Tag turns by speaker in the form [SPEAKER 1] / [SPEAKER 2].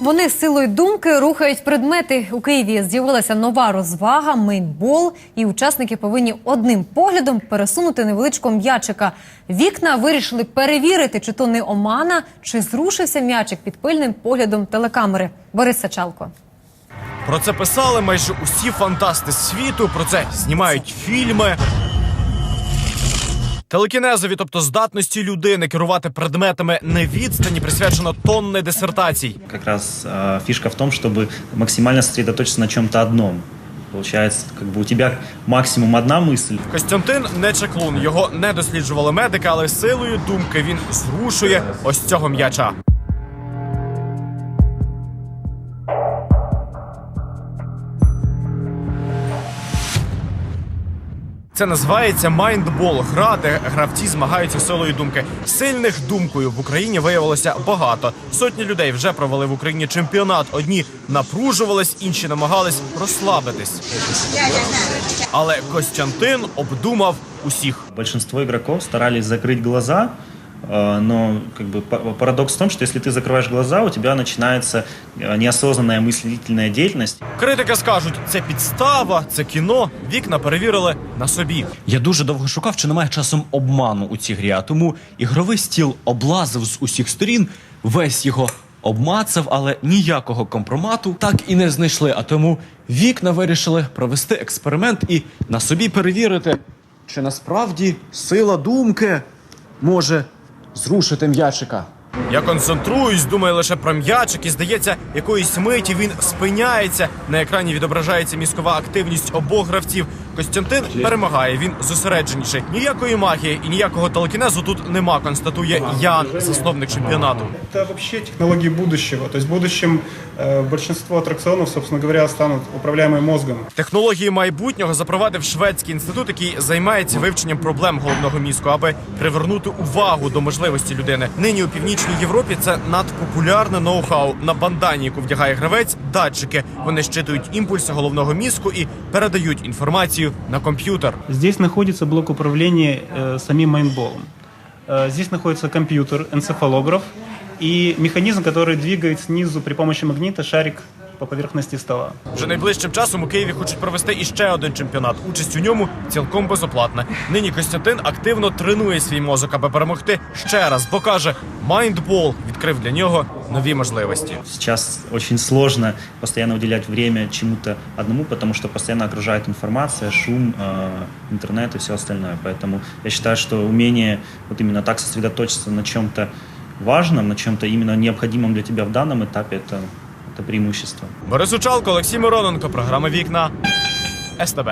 [SPEAKER 1] Вони силою думки рухають предмети. У Києві з'явилася нова розвага мейнбол, і учасники повинні одним поглядом пересунути невеличкого м'ячика. Вікна вирішили перевірити, чи то не омана, чи зрушився м'ячик під пильним поглядом телекамери. Борис Сачалко.
[SPEAKER 2] Про це писали майже усі фантасти світу. Про це знімають фільми. Телекінезові, тобто здатності людини керувати предметами на відстані, присвячено тонни дисертацій.
[SPEAKER 3] Как раз э, фишка в том, чтобы максимально сосредоточиться на чем-то одном. Получается, как бы у тебя максимум одна мысль,
[SPEAKER 2] Костянтин не чаклун. Його не досліджували медики, але силою думки він зрушує ось цього м'яча. Це називається майндбол. Гра, де гравці змагаються силою думки. Сильних думкою в Україні виявилося багато. Сотні людей вже провели в Україні чемпіонат. Одні напружувались, інші намагались розслабитись. Але Костянтин обдумав усіх.
[SPEAKER 3] большинство ігроків старались закрити э, но как бы па- парадокс в том, что если ты закрываешь глаза, у тебя начинается э, неосознанная мыслительная деятельность.
[SPEAKER 2] Критики скажуть, це підстава, це кіно. Вікна перевірили на собі.
[SPEAKER 4] Я дуже довго шукав, чи немає часом обману у цій грі, а тому ігровий стіл облазив з усіх сторін, весь його обмацав, але ніякого компромату так і не знайшли. А тому вікна вирішили провести експеримент і на собі перевірити, чи насправді сила думки може зрушити м'ячика.
[SPEAKER 2] Я концентруюсь, думаю лише про м'ячик, і здається, якоїсь миті він спиняється. На екрані відображається мізкова активність обох гравців. Костянтин перемагає. Він зосередженіший. Ніякої магії і ніякого телекінезу тут нема. Констатує Ян, засновник чемпіонату.
[SPEAKER 5] Это вообще технологии будущего. То есть в будущем э, большинство аттракционов, собственно говоря, станут управляемые мозгом.
[SPEAKER 2] Технології майбутнього запровадив шведський інститут, який займається вивченням проблем головного мізку, аби привернути увагу до можливості людини. Нині у північній Європі це надпопулярне ноу-хау. На бандані, яку вдягає гравець, датчики. Вони щитують імпульси головного мізку і передають інформацію на комп'ютер.
[SPEAKER 5] Здесь находится блок управления э, самим майнболом. Э, здесь находится компьютер, энцефалограф и механизм, который двигает снизу при помощи магнита шарик по поверхности стола.
[SPEAKER 2] Вже найближчим часом у Києві хочуть провести іще один чемпіонат. Участь у ньому цілком безоплатна. Нині Костянтин активно тренує свій мозок, аби перемогти ще раз, бо каже, майндбол відкрив для нього нові можливості.
[SPEAKER 3] Сейчас очень сложно постоянно уделять время чему-то одному, потому что постоянно окружает информация, шум, э, интернет и все остальное. Поэтому я считаю, что умение вот именно так сосредоточиться на чем-то важном, на чем-то именно необходимом для тебя в данном этапе, это, это преимущество.
[SPEAKER 2] Борис Учалко, Олексій Мироненко, програма Вікна СТБ.